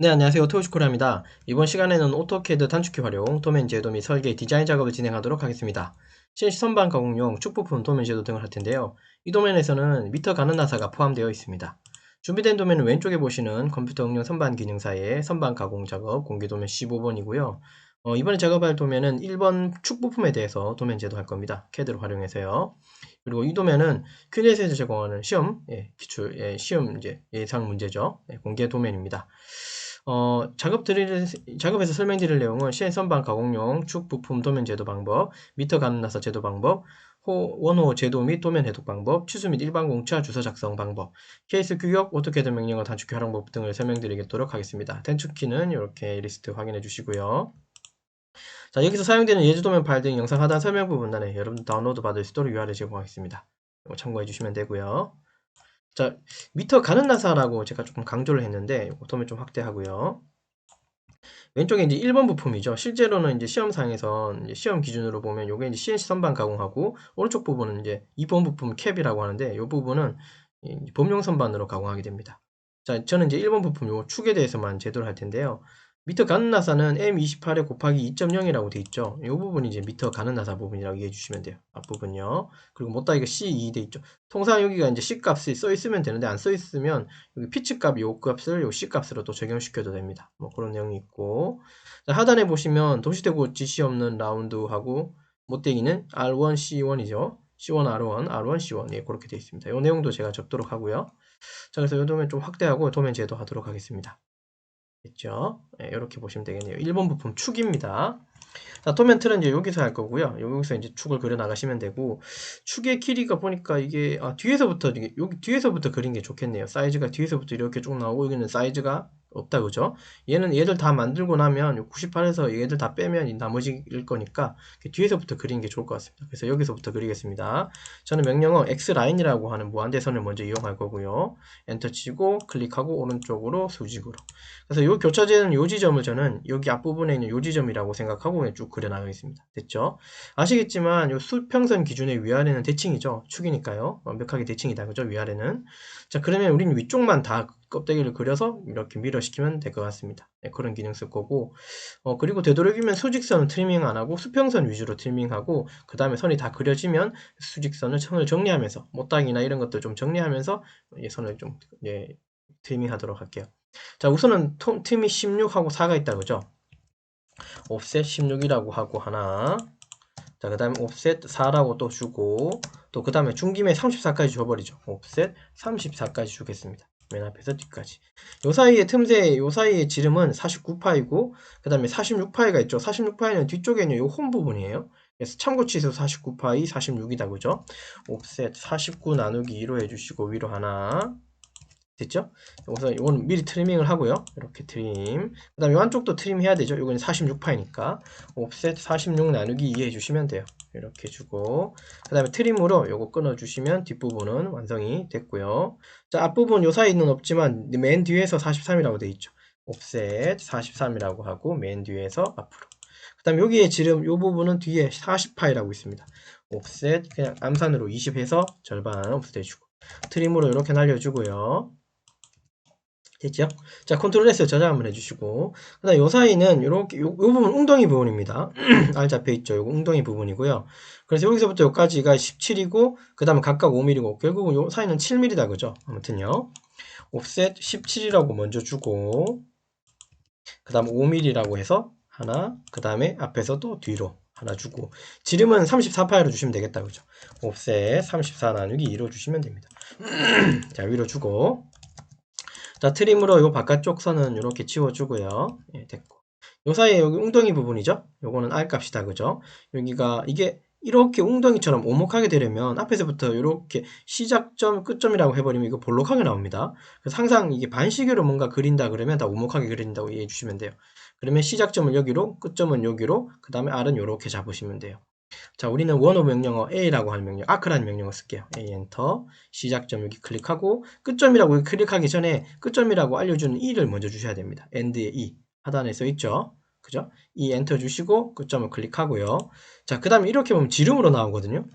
네, 안녕하세요. 오토우시코라입니다. 이번 시간에는 오토캐드 단축키 활용, 도면 제도 및 설계, 디자인 작업을 진행하도록 하겠습니다. CNC 선반 가공용 축부품 도면 제도 등을 할 텐데요. 이 도면에서는 미터 가는 나사가 포함되어 있습니다. 준비된 도면은 왼쪽에 보시는 컴퓨터 응용 선반 기능사의 선반 가공 작업 공개 도면 15번이고요. 어, 이번에 작업할 도면은 1번 축부품에 대해서 도면 제도할 겁니다. 캐드를 활용해서요. 그리고 이 도면은 큐넷에서 제공하는 시험, 예, 기출, 예, 시험 이제 예상 문제죠. 예, 공개 도면입니다. 어, 작업 드릴, 작업에서 설명드릴 내용은 시엔 선반 가공용 축 부품 도면 제도 방법, 미터 가는 나사 제도 방법, 호, 원호 제도 및 도면 해독 방법, 추수 및 일반 공차 주소 작성 방법, 케이스 규격, 오토캐드 명령어 단축키 활용 법 등을 설명드리도록 하겠습니다. 단축키는 이렇게 리스트 확인해 주시고요. 자, 여기서 사용되는 예제 도면 파일 등 영상 하단 설명 부분란에 여러분 다운로드 받을 수 있도록 URL 제공하겠습니다. 참고해 주시면 되고요. 자, 미터 가는 나사라고 제가 조금 강조를 했는데 도면 좀 확대하고요. 왼쪽에 이제 1번 부품이죠. 실제로는 이제 시험상에서 이제 시험 기준으로 보면 요게 이제 CNC 선반 가공하고 오른쪽 부분은 이제 2번 부품 캡이라고 하는데 이 부분은 범용 선반으로 가공하게 됩니다. 자, 저는 이제 1번 부품 요 축에 대해서만 제도를 할 텐데요. 미터 가는 나사는 M28에 곱하기 2.0이라고 돼 있죠. 이 부분이 이제 미터 가는 나사 부분이라고 이해해 주시면 돼요. 앞부분요. 그리고 못다이가 C2 돼 있죠. 통상 여기가 이제 C 값이 써 있으면 되는데 안 써 있으면 여기 피치 값 요 값을 요 C 값으로 또 적용시켜도 됩니다. 뭐 그런 내용이 있고 자, 하단에 보시면 도시대고 지시 없는 라운드하고 못대기는 R1, C1이죠. C1, R1, R1, C1 예, 그렇게 되어 있습니다. 이 내용도 제가 접도록 하고요. 자, 그래서 이 도면 좀 확대하고 도면 제도하도록 하겠습니다. 네, 이렇게 보시면 되겠네요. 1번 부품 축입니다. 자, 틀은 이제 여기서 할 거고요. 여기서 이제 축을 그려 나가시면 되고, 축의 길이가 보니까 이게, 아, 뒤에서부터, 여기 뒤에서부터 그린 게 좋겠네요. 사이즈가 뒤에서부터 이렇게 쭉 나오고, 여기는 사이즈가 없다 그죠? 얘는 얘들 다 만들고 나면 98에서 얘들 다 빼면 나머지일 거니까 뒤에서부터 그리는 게 좋을 것 같습니다. 그래서 여기서부터 그리겠습니다. 저는 명령어 X라인이라고 하는 무한대선을 먼저 이용할 거고요. 엔터 치고 클릭하고 오른쪽으로 수직으로. 그래서 이 교차되는 요 지점을 저는 여기 앞부분에 있는 요 지점이라고 생각하고 쭉 그려나가겠습니다. 됐죠? 아시겠지만 요 수평선 기준의 위아래는 대칭이죠. 축이니까요. 완벽하게 대칭이다. 그죠? 위아래는. 자 그러면 우리는 위쪽만 다 껍데기를 그려서 이렇게 밀어시키면 될 것 같습니다. 네, 그런 기능 쓸 거고 어, 그리고 되도록이면 수직선은 트리밍 안 하고 수평선 위주로 트리밍하고 그 다음에 선이 다 그려지면 수직선을 선을 정리하면서 못닥이나 이런 것도 좀 정리하면서 예, 선을 좀 예, 트리밍 하도록 할게요. 자 우선은 톰, 틈이 16하고 4가 있다 그죠? 옵셋 16이라고 하고 하나 자, 그 다음에 옵셋 4라고 또 주고, 또 그 다음에 중김에 34까지 줘버리죠. 옵셋 34까지 주겠습니다. 맨 앞에서 뒤까지. 요 사이에 틈새, 요 사이의 지름은 49파이고, 그 다음에 46파이가 있죠. 46파이는 뒤쪽에 있는 요 홈 부분이에요. 그래서 참고치수 49파이 46이다, 그죠? 옵셋 49 나누기 2로 해주시고, 위로 하나. 됐죠? 우선 이건 미리 트리밍을 하고요. 이렇게 트림. 그 다음에 이 한쪽도 트림 해야 되죠. 이건 46파이니까. 옵셋 46 나누기 2 해주시면 돼요. 이렇게 주고. 그 다음에 트림으로 이거 끊어주시면 뒷부분은 완성이 됐고요. 자, 앞부분 요 사이는 없지만 맨 뒤에서 43이라고 돼 있죠. 옵셋 43이라고 하고 맨 뒤에서 앞으로. 그 다음에 여기에 지름 요 부분은 뒤에 40파이라고 있습니다. 옵셋 그냥 암산으로 20 해서 절반 옵셋 해주고. 트림으로 이렇게 날려주고요. 됐죠? 자, 컨트롤 S 저장 한번 해주시고. 그 다음 요 사이는 요렇게, 요, 요 부분 웅덩이 부분입니다. 알 잡혀 있죠. 요거 웅덩이 부분이고요. 그래서 여기서부터 여기까지가 17이고, 그 다음에 각각 5mm고, 결국은 요 사이는 7mm다. 그죠? 아무튼요. 옵셋 17이라고 먼저 주고, 그 다음 5mm라고 해서 하나, 그 다음에 앞에서 또 뒤로 하나 주고, 지름은 34파이로 주시면 되겠다. 그죠? 옵셋 34 나누기 2로 주시면 됩니다. 자, 위로 주고, 자, 트림으로 요 바깥쪽 선은 이렇게 치워주고요. 예, 됐고. 요 사이에 여기 웅덩이 부분이죠? 요거는 R 값이다, 그죠? 여기가, 이게 이렇게 웅덩이처럼 오목하게 되려면 앞에서부터 이렇게 시작점, 끝점이라고 해버리면 이거 볼록하게 나옵니다. 그래서 항상 이게 반시계로 뭔가 그린다 그러면 다 오목하게 그린다고 이해해 주시면 돼요. 그러면 시작점은 여기로, 끝점은 여기로, 그 다음에 R은 이렇게 잡으시면 돼요. 자, 우리는 원호 명령어 A라고 하는 명령, 아크라는 명령어 쓸게요. A 엔터, 시작점 여기 클릭하고, 끝점이라고 클릭하기 전에 끝점이라고 알려주는 E를 먼저 주셔야 됩니다. end의 E. 하단에 써 있죠? 그죠? E 엔터 주시고, 끝점을 클릭하고요. 자, 그 다음에 이렇게 보면 지름으로 나오거든요.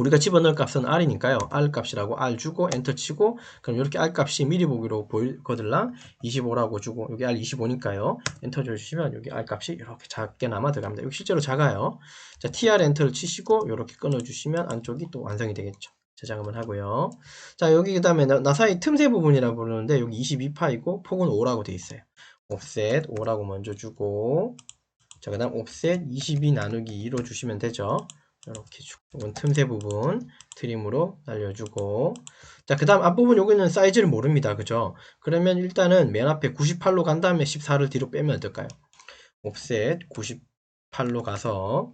우리가 집어넣을 값은 r이니까요. r 값이라고 r 주고 엔터 치고 그럼 이렇게 r 값이 미리 보기로 보이거들랑 25라고 주고 여기 r 25니까요. 엔터 주시면 여기 r 값이 이렇게 작게 남아 들어갑니다. 여기 실제로 작아요. 자, tr 엔터를 치시고 이렇게 끊어 주시면 안쪽이 또 완성이 되겠죠. 저장을 하고요. 자, 여기 그 다음에 나, 나사이 틈새 부분이라고 부르는데 여기 22파이고 폭은 5라고 되어 있어요. 옵셋 5라고 먼저 주고 자, 그 다음 옵셋 22 나누기 2로 주시면 되죠. 이렇게 이건 틈새 부분 트림으로 날려주고 자, 그 다음 앞부분 여기는 사이즈를 모릅니다. 그죠? 그러면 일단은 맨 앞에 98로 간 다음에 14를 뒤로 빼면 어떨까요? 옵셋 98로 가서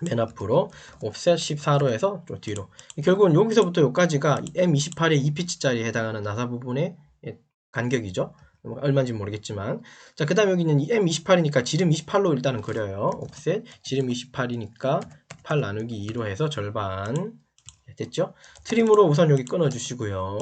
맨 앞으로 옵셋 14로 해서 좀 뒤로 결국은 여기서부터 여기까지가 M28의 2피치짜리에 해당하는 나사 부분의 예, 간격이죠 얼마인지 모르겠지만 자 그 다음 여기는 M28이니까 지름 28로 일단은 그려요 옵셋 지름 28이니까 8 나누기 2로 해서 절반 예, 됐죠 트림으로 우선 여기 끊어 주시고요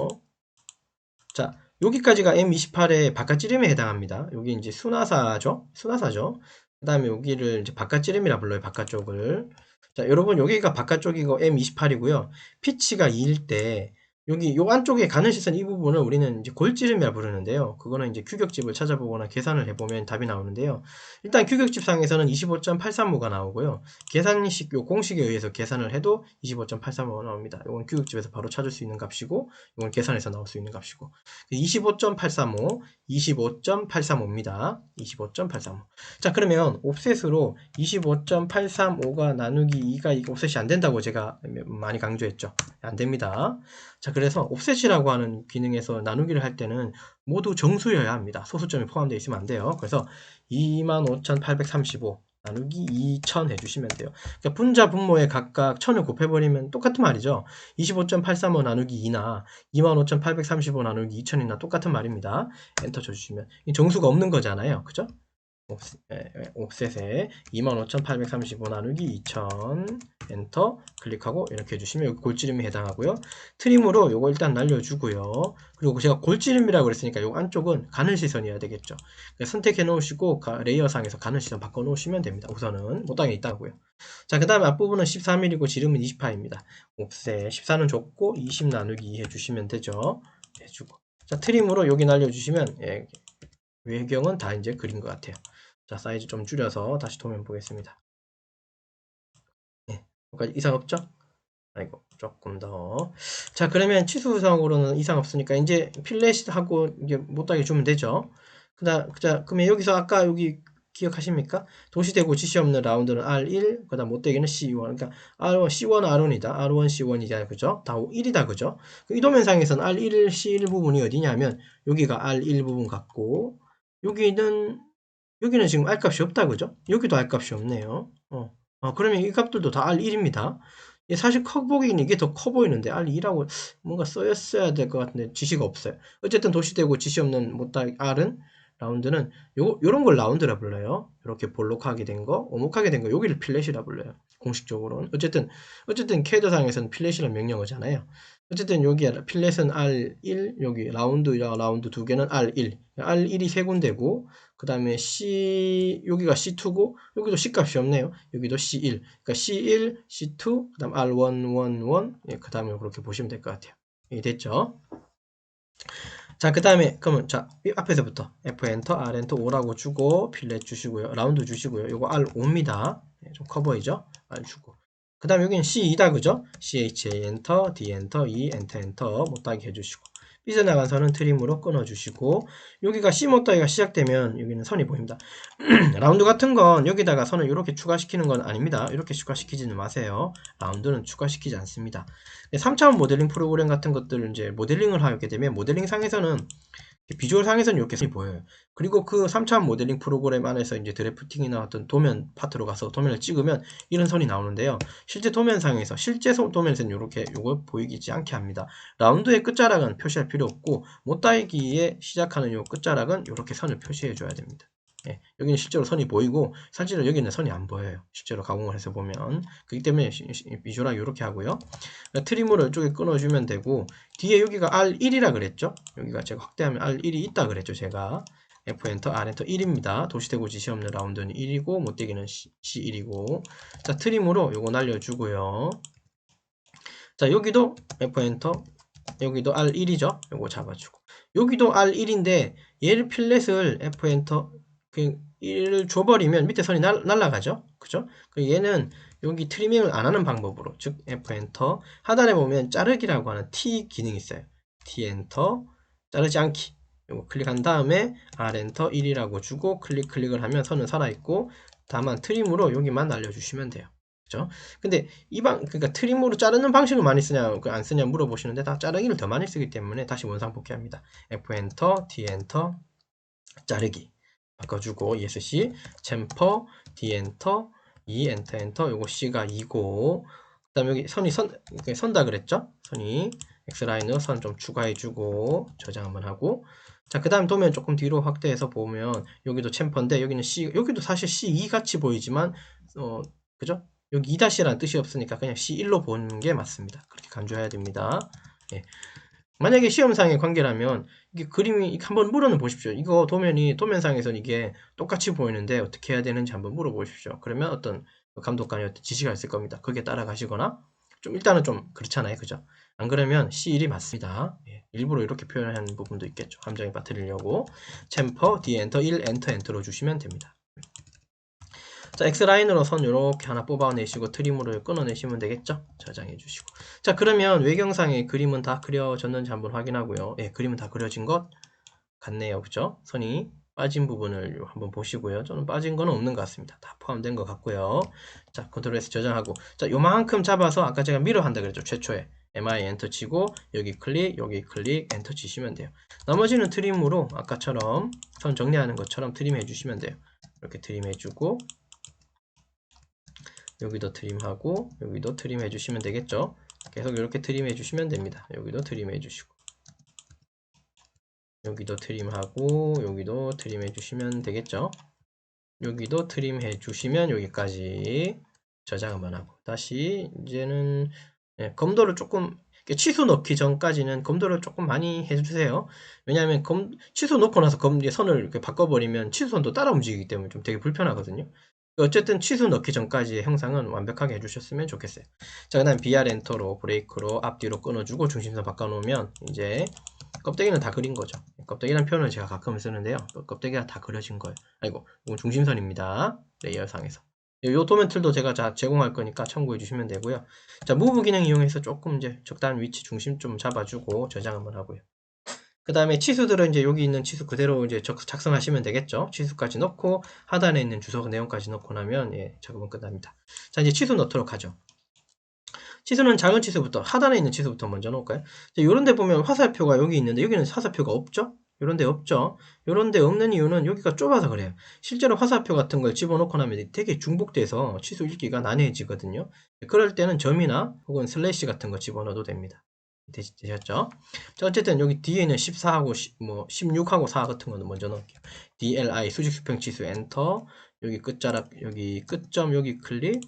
자 여기까지가 M28의 바깥 지름에 해당합니다 여기 이제 수나사죠 수나사죠 그 다음에 여기를 이제 바깥지름이라 불러요. 바깥쪽을. 자, 여러분 여기가 바깥쪽이고 M28이고요. 피치가 2일 때 여기 요 안쪽에 가는 시선 이 부분을 우리는 이제 골지름이라 부르는데요. 그거는 이제 규격집을 찾아보거나 계산을 해보면 답이 나오는데요. 일단 규격집상에서는 25.835가 나오고요. 계산식 요 공식에 의해서 계산을 해도 25.835가 나옵니다. 이건 규격집에서 바로 찾을 수 있는 값이고 이건 계산해서 나올 수 있는 값이고 25.835, 25.835입니다. 25.835. 자 그러면 옵셋으로 25.835가 나누기 2가 이거 옵셋이 안 된다고 제가 많이 강조했죠. 안 됩니다. 자, 그래서 옵셋이라고 하는 기능에서 나누기를 할 때는 모두 정수여야 합니다. 소수점이 포함되어 있으면 안 돼요. 그래서 25,835 나누기 2000 해주시면 돼요. 그러니까 분자 분모에 각각 1000을 곱해버리면 똑같은 말이죠. 25.835 나누기 2나 25,835 나누기 2000이나 똑같은 말입니다. 엔터 쳐주시면 정수가 없는 거잖아요. 그죠? 옵셋에 25,835 나누기 2000 엔터 클릭하고 이렇게 해주시면 여기 골지름이 해당하고요. 트림으로 요거 일단 날려주고요. 그리고 제가 골지름이라고 그랬으니까 요 안쪽은 가늘 시선이어야 되겠죠. 선택해 놓으시고 레이어 상에서 가늘 시선 바꿔 놓으시면 됩니다. 우선은 못당에 있다고요. 자 그 다음에 앞부분은 13mm이고 지름은 20파입니다. 옵셋 14는 줬고 20 나누기 2 해주시면 되죠. 해주고. 자 트림으로 여기 날려주시면 예, 외경은 다 이제 그린 것 같아요 자, 사이즈 좀 줄여서 다시 도면 보겠습니다. 네, 이상 없죠? 아이고, 조금 더. 자, 그러면 치수 상으로는 이상 없으니까 이제 필렛하고 이제 못하게 주면 되죠. 그다 자, 그러면 여기서 아까 여기 기억하십니까? 도시되고 지시 없는 라운드는 R1, 그 다음 못되기는 C1. 그러니까 R1, C1, R1이다. R1, C1이다. 그죠? 다 1이다. 그죠? 그이 도면상에서는 R1, C1 부분이 어디냐면, 여기가 R1 부분 같고, 여기는 여기는 지금 R 값이 없다 그죠? 여기도 R 값이 없네요. 어. 어 그러면 이 값들도 다 R1입니다. 사실 커 보기는 이게 더 커 보이는데 R2라고 뭔가 써였어야 될 것 같은데 지시가 없어요. 어쨌든 도시되고 지시 없는 못다 R은 라운드는 요, 요런 걸 라운드라 불러요. 이렇게 볼록하게 된 거, 오목하게 된 거, 여기를 필렛이라 불러요. 공식적으로는. 어쨌든, 어쨌든 캐드상에서는 필렛이라는 명령어잖아요. 어쨌든 여기 필렛은 R1, 여기 라운드, 라운드 두 개는 R1. R1이 세 군데고, 그 다음에 C, 여기가 C2고, 여기도 C 값이 없네요. 여기도 C1. 그러니까 C1, C2, 그 다음 R1, 1, 1. 예, 그 다음에 그렇게 보시면 될 것 같아요. 이 됐죠? 자, 그 다음에, 그러면, 자, 앞에서부터 F 엔터, R 엔터 5라고 주고, 필렛 주시고요. 라운드 주시고요. 이거 R5입니다. 네, 좀커 보이죠? R 주고. 그 다음에 여기는 C2다, 그죠? CHA 엔터, D 엔터, E 엔터 엔터 못하게 해주시고. 삐져나간 선은 트림으로 끊어주시고 여기가 C 못다기가 시작되면 여기는 선이 보입니다. 라운드 같은 건 여기다가 선을 이렇게 추가시키는 건 아닙니다. 이렇게 추가시키지는 마세요. 라운드는 추가시키지 않습니다. 3차원 모델링 프로그램 같은 것들을 이제 모델링을 하게 되면 모델링 상에서는 비주얼 상에서는 이렇게 보여요. 그리고 그 3차원 모델링 프로그램 안에서 이제 드래프팅이나 어떤 도면 파트로 가서 도면을 찍으면 이런 선이 나오는데요. 실제 도면상에서 실제 도면에서는 이렇게 이걸 보이지 않게 합니다. 라운드의 끝자락은 표시할 필요 없고 못다이기에 시작하는 이 끝자락은 이렇게 선을 표시해 줘야 됩니다. 예, 여기는 실제로 선이 보이고 사실은 여기는 선이 안 보여요. 실제로 가공을 해서 보면 그렇기 때문에 비주얼하게 이렇게 하고요. 그러니까 트리머를 이쪽에 끊어주면 되고 뒤에 여기가 R1이라 그랬죠. 여기가 제가 확대하면 R1이 있다 그랬죠. 제가 F 엔터 R 엔터 1입니다. 도시되고 지시 없는 라운드는 1이고 못되기는 C1이고 자 트림으로 요거 날려주고요. 자, 여기도 F 엔터, 여기도 R1이죠. 요거 잡아주고. 여기도 R1인데 얘를 필렛을 F 엔터 그 1을 줘버리면 밑에 선이 날, 날아가죠. 그죠? 그 얘는 여기 트리밍을 안 하는 방법으로 즉 F 엔터 하단에 보면 자르기라고 하는 T 기능이 있어요. T 엔터 자르지 않기 이거 클릭한 다음에 R 엔터 1이라고 주고 클릭 클릭을 하면 선은 살아있고 다만 트림으로 여기만 날려주시면 돼요. 그죠? 근데 이 방, 그러니까 트림으로 자르는 방식을 많이 쓰냐, 그안 쓰냐 물어보시는데 다 자르기를 더 많이 쓰기 때문에 다시 원상 복귀합니다. F 엔터, D 엔터, 자르기 바꿔주고 ESC, 챔퍼, D 엔터, E 엔터 엔터, 요거 C가 2고, 그 다음에 여기 선이 선, 선다 그랬죠? 선이 X라인으로 선 좀 추가해주고, 저장 한번 하고, 자, 그 다음 도면 조금 뒤로 확대해서 보면, 여기도 챔퍼인데, 여기는 C, 여기도 사실 C2 같이 보이지만, 어, 그죠? 여기 2-라는 뜻이 없으니까 그냥 C1로 보는 게 맞습니다. 그렇게 간주해야 됩니다. 예. 만약에 시험상의 관계라면 이게 그림이 한번 물어는 보십시오. 이거 도면이 도면상에서는 이게 똑같이 보이는데 어떻게 해야 되는지 한번 물어보십시오. 그러면 어떤 감독관이 어떤 지시가 있을 겁니다. 거기에 따라가시거나 좀 일단은 좀 그렇잖아요. 그죠? 안 그러면 C1이 맞습니다. 예. 일부러 이렇게 표현하는 부분도 있겠죠. 함정에 빠뜨리려고 챔퍼 D 엔터 1 엔터 엔터로 주시면 됩니다. 자, X라인으로 선 이렇게 하나 뽑아내시고 트림으로 끊어내시면 되겠죠? 저장해 주시고. 자, 그러면 외경상의 그림은 다 그려졌는지 한번 확인하고요. 예, 그림은 다 그려진 것 같네요. 그죠? 선이 빠진 부분을 한번 보시고요. 저는 빠진 건 없는 것 같습니다. 다 포함된 것 같고요. 자, 컨트롤 S 저장하고. 자, 요만큼 잡아서 아까 제가 미러 한다 그랬죠. 최초에. MI 엔터 치고 여기 클릭, 여기 클릭, 엔터 치시면 돼요. 나머지는 트림으로 아까처럼 선 정리하는 것처럼 트림 해주시면 돼요. 이렇게 트림 해주고 여기도 트림하고 여기도 트림 해주시면 되겠죠? 계속 이렇게 트림 해주시면 됩니다. 여기도 트림 해주시고. 여기도 트림하고 여기도 트림 해주시면 되겠죠? 여기도 트림 해주시면 여기까지 저장 한번 하고. 다시 이제는 네, 검도를 조금 취소 넣기 전까지는 검도를 조금 많이 해주세요. 왜냐하면 검, 취소 넣고 나서 검, 선을 이렇게 바꿔버리면 취소선도 따라 움직이기 때문에 좀 되게 불편하거든요. 어쨌든 취소 넣기 전까지의 형상은 완벽하게 해주셨으면 좋겠어요. 자, 그 다음 BR 엔터로 브레이크로 앞뒤로 끊어주고 중심선 바꿔놓으면 이제 껍데기는 다 그린 거죠. 껍데기라는 표현을 제가 가끔 쓰는데요. 껍데기가 다 그려진 거예요. 아이고, 이건 중심선입니다. 레이어상에서. 요 도면 틀도 제가 제공할 거니까 참고해 주시면 되고요. 자, 무브 기능 이용해서 조금 이제 적당한 위치 중심 좀 잡아주고 저장 한번 하고요. 그 다음에 치수들은 이제 여기 있는 치수 그대로 이제 작성하시면 되겠죠. 치수까지 넣고 하단에 있는 주소 내용까지 넣고 나면 예, 작업은 끝납니다. 자 이제 치수 넣도록 하죠. 치수는 작은 치수부터 하단에 있는 치수부터 먼저 넣을까요? 이런 데 보면 화살표가 여기 있는데 여기는 화살표가 없죠? 이런 데 없죠? 이런 데 없는 이유는 여기가 좁아서 그래요. 실제로 화살표 같은 걸 집어넣고 나면 되게 중복돼서 치수 읽기가 난해해지거든요. 그럴 때는 점이나 혹은 슬래시 같은 거 집어넣어도 됩니다. 되셨죠? 자, 어쨌든 여기 뒤에는 14하고 10, 뭐 16하고 4 같은 거는 먼저 넣을게요. DLI 수직 수평 치수 엔터 여기 끝자락 여기 끝점 여기 클릭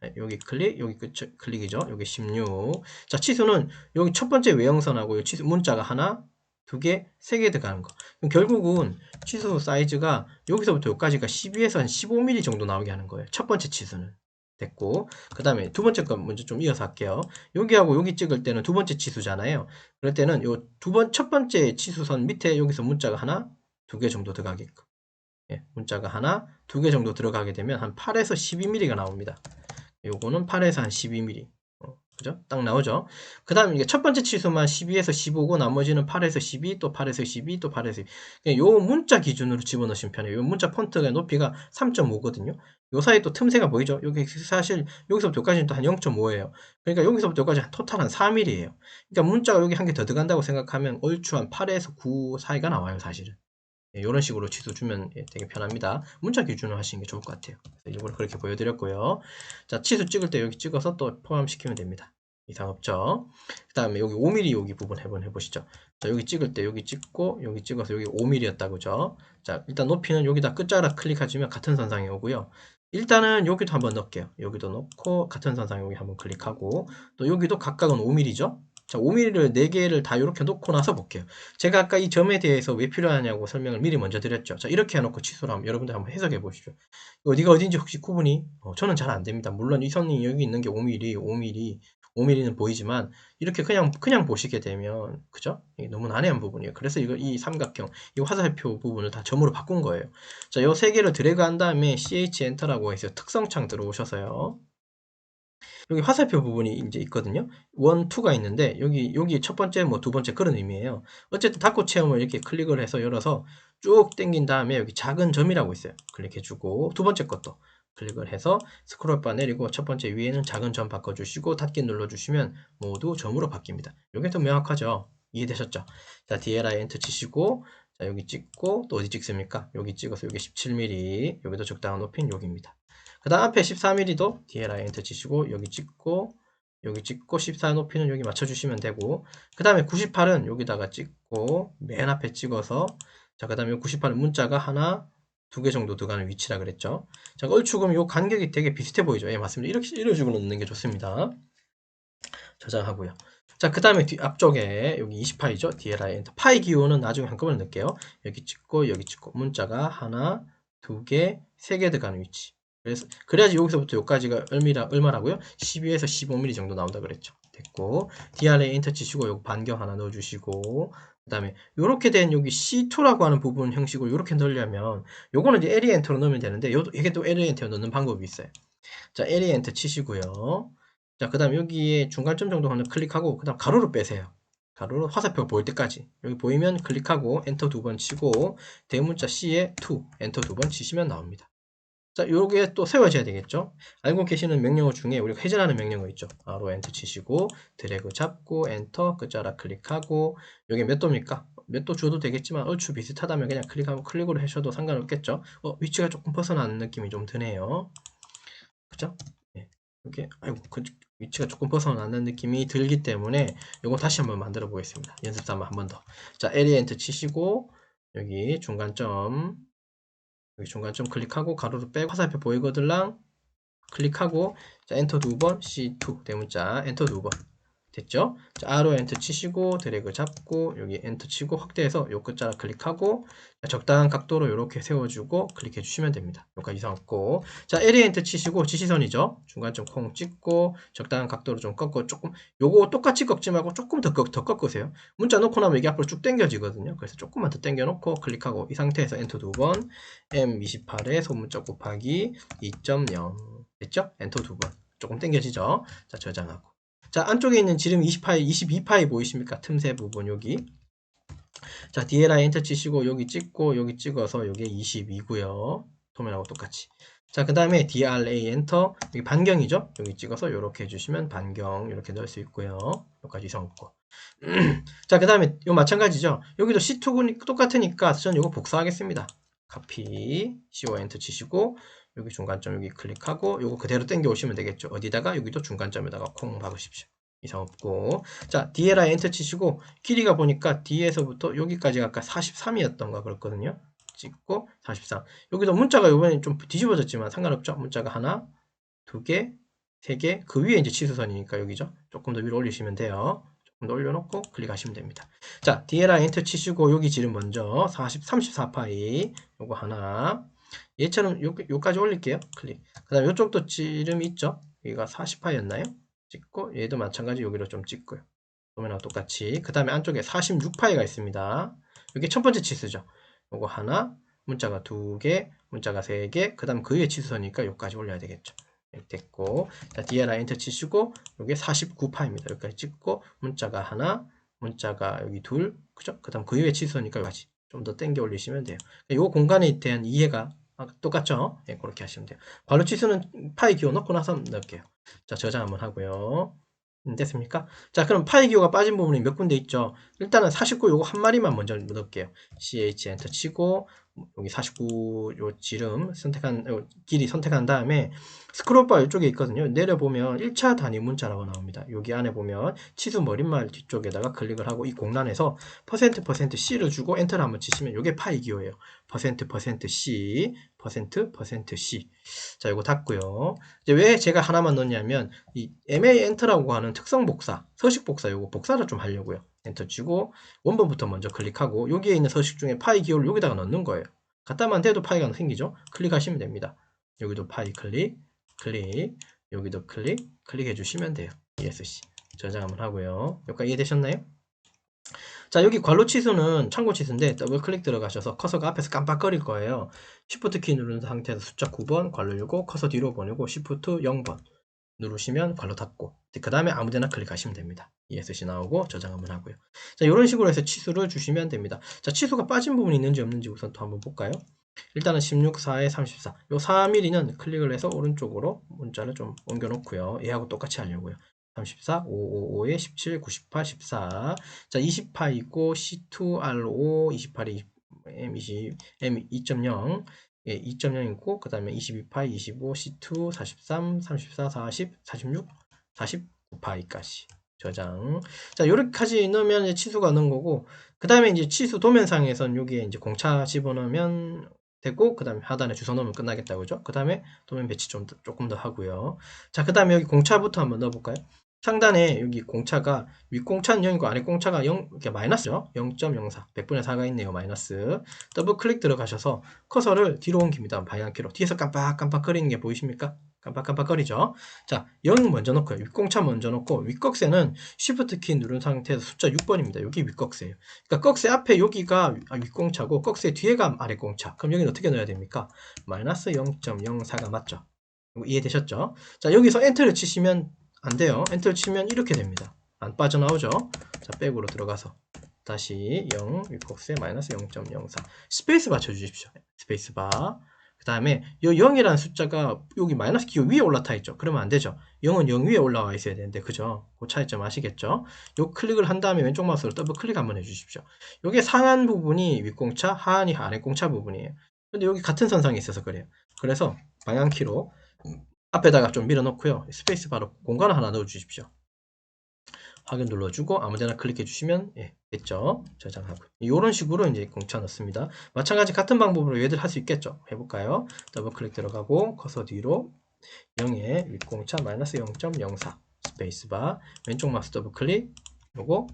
네, 여기 클릭 여기 끝 클릭이죠. 여기 16. 자, 치수는 여기 첫 번째 외형선하고 치수 문자가 하나 두 개, 세 개 들어가는 거. 그럼 결국은 치수 사이즈가 여기서부터 여기까지가 12에서 한 15mm 정도 나오게 하는 거예요. 첫 번째 치수는. 됐고 그 다음에 두 번째 거 먼저 좀 이어서 할게요. 여기하고 여기 찍을 때는 두 번째 치수잖아요. 그럴 때는 요 두 번 첫 번째 치수선 밑에 여기서 문자가 하나 두 개 정도 들어가게끔. 예, 문자가 하나 두 개 정도 들어가게 되면 한 8에서 12mm가 나옵니다. 요거는 8에서 한 12mm 그죠? 딱 나오죠? 그 다음에 이게 첫 번째 치수만 12에서 15고 나머지는 8에서 12, 또 8에서 12, 또 8에서 12. 요 문자 기준으로 집어넣으시면 편해요. 요 문자 폰트의 높이가 3.5거든요. 요 사이 또 틈새가 보이죠? 여기 사실 여기서부터 여기까지는 또 한 0.5예요. 그러니까 여기서부터 여기까지 한 토탈 한 3mm예요. 그러니까 문자가 여기 한 개 더 들어간다고 생각하면 얼추 한 8에서 9 사이가 나와요, 사실은. 이런 예, 식으로 치수 주면 예, 되게 편합니다. 문자 기준으로 하시는 게 좋을 것 같아요. 이걸 그렇게 보여드렸고요. 자, 치수 찍을 때 여기 찍어서 또 포함시키면 됩니다. 이상 없죠. 그 다음에 여기 5mm 여기 부분 한번 해보시죠. 자, 여기 찍을 때 여기 찍고 여기 찍어서 여기 5mm였다 그죠? 자, 일단 높이는 여기다 끝자락 클릭하시면 같은 선상에 오고요. 일단은 여기도 한번 넣을게요. 여기도 넣고 같은 선상 여기 한번 클릭하고 또 여기도 각각은 5mm죠. 자, 5mm를 4개를 다 이렇게 놓고 나서 볼게요. 제가 아까 이 점에 대해서 왜 필요하냐고 설명을 미리 먼저 드렸죠. 자, 이렇게 해놓고 취소를 하면 여러분들 한번 해석해 보시죠. 어디가 어딘지 혹시 구분이? 어, 저는 잘 안 됩니다. 물론 이 선이 여기 있는 게 5mm, 5mm, 5mm는 보이지만 이렇게 그냥 그냥 보시게 되면 그죠? 너무 난해한 부분이에요. 그래서 이거 이 삼각형 이 화살표 부분을 다 점으로 바꾼 거예요. 자, 요 세 개를 드래그한 다음에 CH 엔터라고 해서 특성창 들어오셔서요. 여기 화살표 부분이 이제 있거든요. 원, 투가 있는데 여기 여기 첫 번째 뭐 두 번째 그런 의미예요. 어쨌든 닫고 체험을 이렇게 클릭을 해서 열어서 쭉 당긴 다음에 여기 작은 점이라고 있어요. 클릭해주고 두 번째 것도 클릭을 해서 스크롤바 내리고 첫 번째 위에는 작은 점 바꿔주시고 닫기 눌러주시면 모두 점으로 바뀝니다. 이게 더 명확하죠? 이해되셨죠? 자, DLI 엔터 치시고 자, 여기 찍고 또 어디 찍습니까? 여기 찍어서 여기 17mm 여기도 적당한 높이는 여기입니다. 그 다음 앞에 14mm도 DLI 엔터 치시고 여기 찍고 여기 찍고 14 높이는 여기 맞춰주시면 되고 그 다음에 98은 여기다가 찍고 맨 앞에 찍어서 자 그 다음에 98은 문자가 하나 두 개 정도 들어가는 위치라 그랬죠. 자 얼추금 요 간격이 되게 비슷해 보이죠? 예 맞습니다. 이렇게 이런 식으로 넣는 게 좋습니다. 저장하고요. 자 그 다음에 앞쪽에 여기 28이죠? DLI 엔터 파이 기호는 나중에 한꺼번에 넣을게요. 여기 찍고 여기 찍고 문자가 하나 두개세 개 들어가는 위치 그래서 그래야지 여기서부터 여기까지가 얼마라, 얼마라고요? 12에서 15mm 정도 나온다 그랬죠. 됐고 DRA 인터 치시고 요거 반경 하나 넣어주시고 그 다음에 이렇게 된 여기 C2라고 하는 부분 형식을 이렇게 넣으려면 요거는 이제 LE 엔터로 넣으면 되는데 요, 이게 또 LE 엔터로 넣는 방법이 있어요. 자 LE 엔터 치시고요. 자 그 다음 여기에 중간점 정도 하나 클릭하고 그 다음 가로로 빼세요. 가로로 화살표가 보일 때까지 여기 보이면 클릭하고 엔터 두 번 치고 대문자 C에 2 엔터 두 번 치시면 나옵니다. 자, 요게 또 세워져야 되겠죠? 알고 계시는 명령어 중에 우리가 회전하는 명령어 있죠? 바로 엔터 치시고 드래그 잡고 엔터 끝자락 클릭하고 요게 몇 도입니까? 몇 도 줘도 되겠지만 얼추 비슷하다면 그냥 클릭하고 클릭으로 하셔도 상관없겠죠? 어, 위치가 조금 벗어나는 느낌이 좀 드네요. 그죠? 네. 이렇게 아이고 그 위치가 조금 벗어나는 느낌이 들기 때문에 요거 다시 한번 만들어 보겠습니다. 연습 삼아 한 번 더. 자, 에리 엔터 치시고 여기 중간점 여기 중간점 클릭하고 가로로 빼고 화살표 보이거들랑 클릭하고 자 엔터 두 번 C2 대문자 엔터 두번 됐죠? 자, R로 엔터 치시고 드래그 잡고 여기 엔터 치고 확대해서 요 끝자락 클릭하고 적당한 각도로 이렇게 세워주고 클릭해 주시면 됩니다. 여기까지 이상 없고 자 L 엔터 치시고 지시선이죠? 중간점 콩 찍고 적당한 각도로 좀 꺾고 조금 요거 똑같이 꺾지 말고 조금 더, 꺾, 더 꺾으세요. 문자 놓고 나면 이게 앞으로 쭉 당겨지거든요. 그래서 조금만 더 당겨 놓고 클릭하고 이 상태에서 엔터 두 번 M28에 소문자 곱하기 2.0 됐죠? 엔터 두 번 조금 당겨지죠? 자 저장하고 자, 안쪽에 있는 지름 20파이, 22파이 보이십니까? 틈새 부분 여기. 자, DLI 엔터 치시고 여기 찍고 여기 찍어서 여기 22고요. 도면하고 똑같이. 자, 그 다음에 DRA 엔터 여기 반경이죠? 여기 찍어서 이렇게 해주시면 반경 이렇게 넣을 수 있고요. 여기까지 이상 없고. 자, 그 다음에 이 마찬가지죠? 여기도 C2군 똑같으니까 저는 이거 복사하겠습니다. 카피, CO 엔터 치시고 여기 중간점 여기 클릭하고 요거 그대로 당겨 오시면 되겠죠. 어디다가 여기도 중간점에다가 콩 박으십시오. 이상 없고 자 DLI 엔터 치시고 길이가 보니까 D에서부터 여기까지가 아까 43이었던가 그렇거든요. 찍고 43 여기도 문자가 요번에 좀 뒤집어졌지만 상관없죠. 문자가 하나 두개 세개 그 위에 이제 치수선이니까 여기죠. 조금 더 위로 올리시면 돼요. 조금 더 올려놓고 클릭하시면 됩니다. 자 DLI 엔터 치시고 여기 지름 먼저 40, 34파이 요거 하나 얘처럼 요, 요까지 올릴게요. 클릭. 그 다음에 요쪽도 지름이 있죠. 여기가 40파이였나요? 찍고 얘도 마찬가지 여기로 좀 찍고요. 도면하고 똑같이. 그 다음에 안쪽에 46파이가 있습니다. 이게 첫 번째 치수죠. 요거 하나, 문자가 두 개, 문자가 세 개, 그 다음 그 위에 치수니까 여기까지 올려야 되겠죠. 이렇게 됐고, 자, DLI 엔터 치시고, 요게 49파입니다. 여기까지 찍고, 문자가 하나, 문자가 여기 둘, 그죠? 그 다음 그 위에 치수니까 여기까지 좀더 당겨 올리시면 돼요. 이 공간에 대한 이해가 아, 똑같죠? 예, 그렇게 하시면 돼요. 괄호 치수는 파이 기호 넣고 나서 넣을게요. 자, 저장 한번 하고요. 음, 됐습니까? 자, 그럼 파이 기호가 빠진 부분이 몇 군데 있죠? 일단은 49 요거 한 마리만 먼저 넣을게요. CH 엔터 치고 여기 49요 지름 선택한 길이 선택한 다음에 스크롤바 이쪽에 있거든요. 내려보면 1차 단위 문자라고 나옵니다. 여기 안에 보면 치수 머릿말 뒤쪽에다가 클릭을 하고 이 공란에서 퍼센트 퍼센트 %C를 주고 엔터를 한번 치시면 이게 파이 기호예요. 퍼센트 퍼센트 %C 퍼센트 퍼센트 %C 자 이거 닫고요. 이제 왜 제가 하나만 넣냐면 이 MA 엔터라고 하는 특성 복사 서식 복사 요거 복사를 좀 하려고요. 엔터 치고 원본부터 먼저 클릭하고 여기에 있는 서식 중에 파이 기호를 여기다가 넣는 거예요. 갖다만 대도 파이가 생기죠. 클릭하시면 됩니다. 여기도 파이 클릭, 클릭, 여기도 클릭, 클릭해 주시면 돼요. ESC 저장 한번 하고요. 여기까지 이해되셨나요? 자 여기 괄호 치수는 참고 치수인데 더블 클릭 들어가셔서 커서가 앞에서 깜빡거릴 거예요. Shift 키 누른 상태에서 숫자 9번 괄호 열고 커서 뒤로 보내고 Shift 0번 누르시면 괄호 닫고 그 다음에 아무데나 클릭하시면 됩니다. ESC 나오고 저장 한번 하고요. 자 이런 식으로 해서 치수를 주시면 됩니다. 자 치수가 빠진 부분이 있는지 없는지 우선 또 한번 볼까요? 일단은 16, 4에 34. 요 4mm는 클릭을 해서 오른쪽으로 문자를 좀 옮겨 놓고요. 얘하고 똑같이 하려고요. 34, 555에 17, 98, 14. 자, 28 있고 C2R5, 28이 M20, M2.0. 예, 2.0 있고 그 다음에 22파이, 25, C2, 43, 34, 40, 46, 49파이까지 저장. 자, 요렇게까지 넣으면 치수가 넣은 거고 그 다음에 이제 치수 도면상에선 여기에 이제 공차 집어넣으면 되고 그 다음에 하단에 주소 넣으면 끝나겠다 그죠? 그 다음에 도면 배치 좀 더- 조금 더 하고요. 자, 그 다음에 여기 공차부터 한번 넣어볼까요? 상단에 여기 공차가 윗공차는 0이고 아래 공차가 0, 이렇게 마이너스죠? 0.04, 100분의 4가 있네요, 마이너스. 더블 클릭 들어가셔서 커서를 뒤로 옮깁니다, 방향키로. 뒤에서 깜빡깜빡 거리는 게 보이십니까? 깜빡깜빡거리죠? 자, 0 먼저 넣고요. 윗공차 먼저 넣고, 윗꺽쇠는 Shift 키 누른 상태에서 숫자 6번입니다. 여기 윗꺽쇠예요. 그러니까 꺽쇠 앞에 여기가 윗공차고, 꺽쇠 뒤에가 아래공차. 그럼 여기는 어떻게 넣어야 됩니까? 마이너스 0.04가 맞죠? 이해되셨죠? 자, 여기서 엔터를 치시면 안 돼요. 엔터 치면 이렇게 됩니다. 안 빠져나오죠? 자, 백으로 들어가서 다시 0, 윗곡세 마이너스 0.04 스페이스바 쳐주십시오. 스페이스 바 그 다음에 이 0이라는 숫자가 여기 마이너스 기호 위에 올라타 있죠. 그러면 안 되죠. 0은 0 위에 올라와 있어야 되는데 그죠? 그 차이점 아시겠죠? 요 클릭을 한 다음에 왼쪽 마우스로 더블 클릭 한번 해주십시오. 요게 상한 부분이 윗공차, 하한이 아래공차 부분이에요. 근데 여기 같은 선상에 있어서 그래요. 그래서 방향키로 앞에다가 좀 밀어넣고요. 스페이스 바로 공간을 하나 넣어주십시오. 확인 눌러주고 아무데나 클릭해 주시면 예, 됐죠. 저장하고 이런 식으로 이제 공차 넣습니다. 마찬가지 같은 방법으로 얘들 할 수 있겠죠. 해볼까요? 더블 클릭 들어가고 커서 뒤로 0에 윗공차 마이너스 0.04 스페이스바 왼쪽 마우스 더블 클릭 요거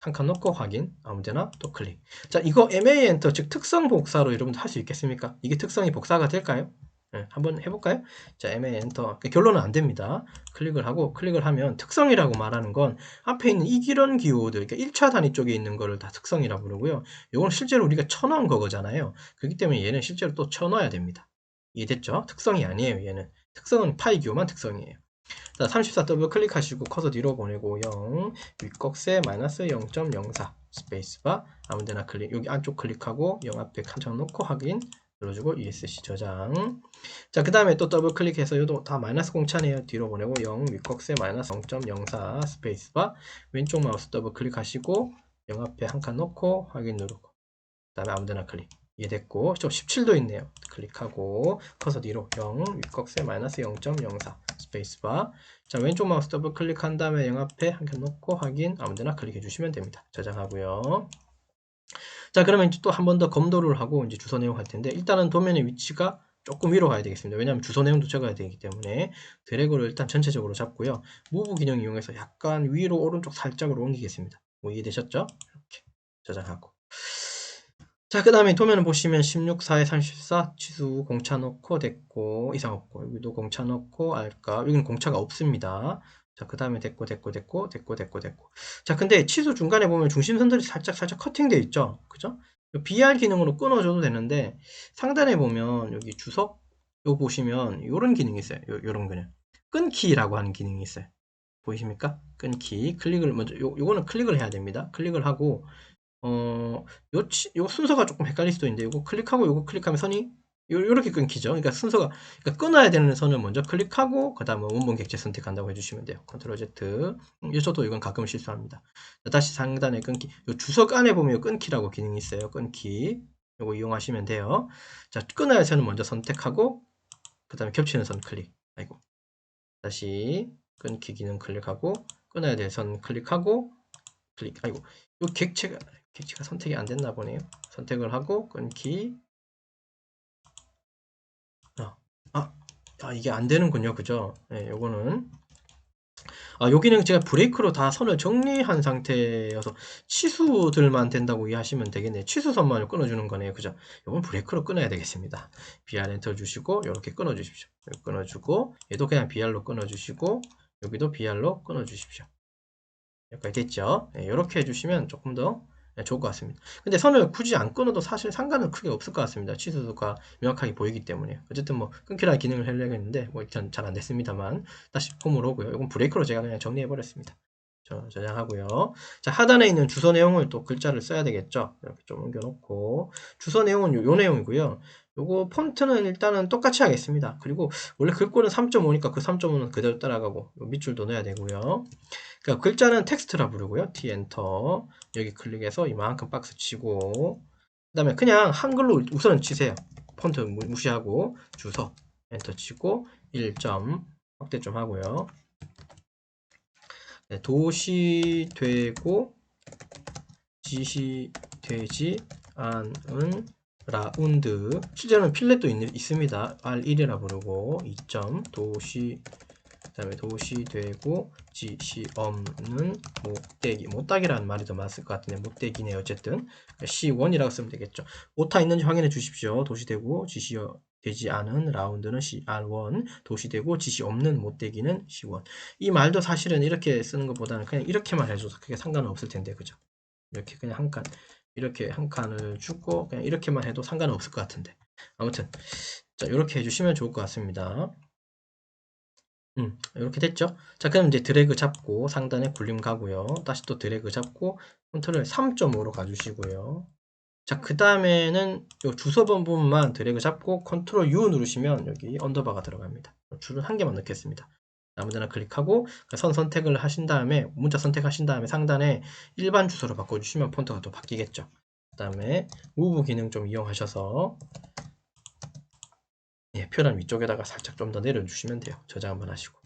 한칸 넣고 확인 아무데나 또 클릭 자 이거 MA 엔터 즉 특성 복사로 여러분들 할 수 있겠습니까? 이게 특성이 복사가 될까요? 네, 한번 해볼까요? 자, MA 엔터. 결론은 안 됩니다. 클릭을 하고, 클릭을 하면 특성이라고 말하는 건 앞에 있는 이기런 기호들, 그러니까 1차 단위 쪽에 있는 거를 다 특성이라고 부르고요. 이건 실제로 우리가 쳐넣은 거잖아요. 그렇기 때문에 얘는 실제로 또 쳐넣어야 됩니다. 이해됐죠? 특성이 아니에요, 얘는. 특성은 파이 기호만 특성이에요. 자, 34 더블 클릭하시고 커서 뒤로 보내고 0, 윗꺽쇠 마이너스 0.04 스페이스바 아무데나 클릭, 여기 안쪽 클릭하고 0 앞에 칸창 놓고 확인 눌러주고 ESC 저장. 자, 그 다음에 또 더블 클릭해서 이도 다 마이너스 공차네요. 뒤로 보내고 0 윗꺽쇠 마이너스 0.04 스페이스바 왼쪽 마우스 더블 클릭하시고 0 앞에 한 칸 놓고 확인 누르고 그 다음에 아무데나 클릭. 이해됐고 좀 17도 있네요. 클릭하고 커서 뒤로 0 윗꺽쇠 마이너스 0.04 스페이스바 자 왼쪽 마우스 더블 클릭한 다음에 0 앞에 한 칸 놓고 확인 아무데나 클릭해 주시면 됩니다. 저장하고요. 자 그러면 이제 또 한 번 더 검도를 하고 이제 주소 내용 할 텐데 일단은 도면의 위치가 조금 위로 가야 되겠습니다. 왜냐하면 주소 내용도 적어야 되기 때문에 드래그를 일단 전체적으로 잡고요. 무브 기능 이용해서 약간 위로 오른쪽 살짝으로 옮기겠습니다. 뭐 이해되셨죠? 이렇게 저장하고 자, 그 다음에 도면을 보시면 16, 4에 34 치수 공차 넣고 됐고 이상 없고 여기도 공차 넣고 알까 여기는 공차가 없습니다. 자, 그 다음에 됐고 됐고 됐고 됐고 됐고 됐고 자, 근데 치수 중간에 보면 중심선들이 살짝 살짝 커팅되어 있죠. 그죠? BR 기능으로 끊어줘도 되는데 상단에 보면 여기 주석 요 보시면 이런 기능이 있어요. 요, 요런 기능 끊기라고 하는 기능이 있어요. 보이십니까? 끊기 클릭을 먼저 요, 요거는 클릭을 해야 됩니다. 클릭을 하고 어, 요, 치, 요 순서가 조금 헷갈릴 수도 있는데, 요거 클릭하고 요거 클릭하면 선이 요, 요렇게 끊기죠. 그러니까 순서가, 그러니까 끊어야 되는 선을 먼저 클릭하고, 그 다음에 원본 객체 선택한다고 해주시면 돼요. 컨트롤 Z. 음, 저도 이건 가끔 실수합니다. 자, 다시 상단에 끊기. 요 주석 안에 보면 요 끊기라고 기능이 있어요. 끊기. 요거 이용하시면 돼요. 자, 끊어야 할 선을 먼저 선택하고, 그 다음에 겹치는 선 클릭. 아이고. 다시 끊기 기능 클릭하고, 끊어야 될 선 클릭하고, 클릭. 아이고. 요 객체가, 객체가 선택이 안 됐나 보네요. 선택을 하고 끊기. 아, 아, 아 이게 안 되는군요. 그죠? 네, 요거는 아, 여기는 제가 브레이크로 다 선을 정리한 상태여서 치수들만 된다고 이해하시면 되겠네요. 치수선만을 끊어주는 거네요. 그죠? 이건 브레이크로 끊어야 되겠습니다. BR 엔터 주시고 이렇게 끊어주십시오. 끊어주고 얘도 그냥 BR로 끊어주시고 여기도 BR로 끊어주십시오. 여기까지 됐죠? 이렇게 해주시면 조금 더 네, 좋을 것 같습니다. 근데 선을 굳이 안 끊어도 사실 상관은 크게 없을 것 같습니다. 취소가 명확하게 보이기 때문에. 어쨌든 뭐 끊기라는 기능을 하려고 했는데 뭐 일단 잘 안 됐습니다만 다시 홈으로 오고요. 이건 브레이크로 제가 그냥 정리해 버렸습니다. 저, 저장하고요. 자 하단에 있는 주소 내용을 또 글자를 써야 되겠죠. 이렇게 좀 옮겨놓고 주소 내용은 요, 요 내용이고요. 요거 폰트는 일단은 똑같이 하겠습니다. 그리고 원래 글꼴은 3.5니까 그 3.5는 그대로 따라가고 밑줄도 넣어야 되고요. 그러니까 글자는 텍스트라 부르고요. T 엔터 여기 클릭해서 이만큼 박스 치고 그 다음에 그냥 한글로 우선 치세요. 폰트 무시하고 주소 엔터 치고 1점 확대 좀 하고요. 네, 도시 되고 지시 되지 않은 라운드. 실제로는 필렛도 있, 습니다. R1이라 부르고 2점 도시 그 다음에 도시 되고 지시 없는 못되기. 못다기라는 말이 더 맞을 것 같은데 못되기네 어쨌든 C1이라고 쓰면 되겠죠. 오타 있는지 확인해 주십시오. 도시 되고 지시 되지 않은 라운드는 CR1 도시 되고 지시 없는 못되기는 C1 이 말도 사실은 이렇게 쓰는 것보다는 그냥 이렇게만 해줘도 크게 상관은 없을 텐데 그죠? 이렇게 그냥 한 칸 이렇게 한 칸을 주고 그냥 이렇게만 해도 상관은 없을 것 같은데. 아무튼 자 이렇게 해주시면 좋을 것 같습니다. 음, 이렇게 됐죠? 자 그럼 이제 드래그 잡고 상단에 굴림 가고요. 다시 또 드래그 잡고 컨트롤 3.5로 가주시고요. 자 그 다음에는 요 주소번 부분만 드래그 잡고 컨트롤 U 누르시면 여기 언더바가 들어갑니다. 줄을 한 개만 넣겠습니다 아무데나 클릭하고 그선 선택을 하신 다음에 문자 선택하신 다음에 상단에 일반 주소로 바꿔주시면 폰트가 또 바뀌겠죠. 그 다음에 무브 기능 좀 이용하셔서 예, 표란 위쪽에다가 살짝 좀 더 내려주시면 돼요. 저장 한번 하시고.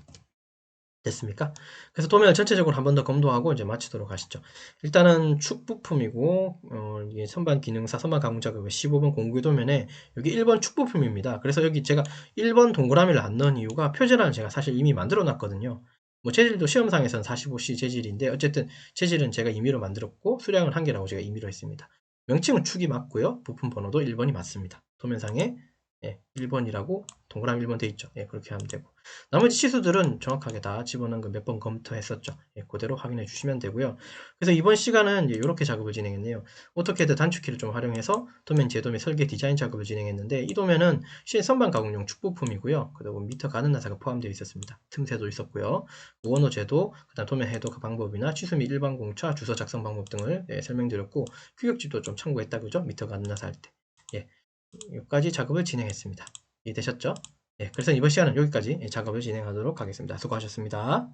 됐습니까? 그래서 도면을 전체적으로 한 번 더 검토하고 이제 마치도록 하시죠. 일단은 축 부품이고 어, 이게 선반 기능사 선반 가공 작업의 15번 공구 도면에 여기 1번 축 부품입니다. 그래서 여기 제가 1번 동그라미를 안 넣은 이유가 표제란을 제가 사실 이미 만들어 놨거든요. 뭐 재질도 시험상에서는 45C 재질인데 어쨌든 재질은 제가 임의로 만들었고 수량은 한 개라고 제가 임의로 했습니다. 명칭은 축이 맞고요. 부품 번호도 1번이 맞습니다. 도면상에 예, 1번이라고 동그라미 1번 돼 있죠. 예, 그렇게 하면 되고. 나머지 치수들은 정확하게 다 집어넣은 거 몇 번 검토했었죠. 예, 그대로 확인해 주시면 되고요. 그래서 이번 시간은 이렇게 작업을 진행했네요. 오토캐드 단축키를 좀 활용해서 도면 제도면 설계 디자인 작업을 진행했는데 이 도면은 시 선반 가공용 축부품이고요. 그리고 미터 가는 나사가 포함되어 있었습니다. 틈새도 있었고요. 원호 제도, 그다음 도면 해독 방법이나 취수 및 일반 공차, 주소 작성 방법 등을 예, 설명드렸고 규격집도 좀 참고했다 그죠? 미터 가는 나사 할 때. 예. 여기까지 작업을 진행했습니다. 이해되셨죠? 예, 그래서 이번 시간은 여기까지 작업을 진행하도록 하겠습니다. 수고하셨습니다.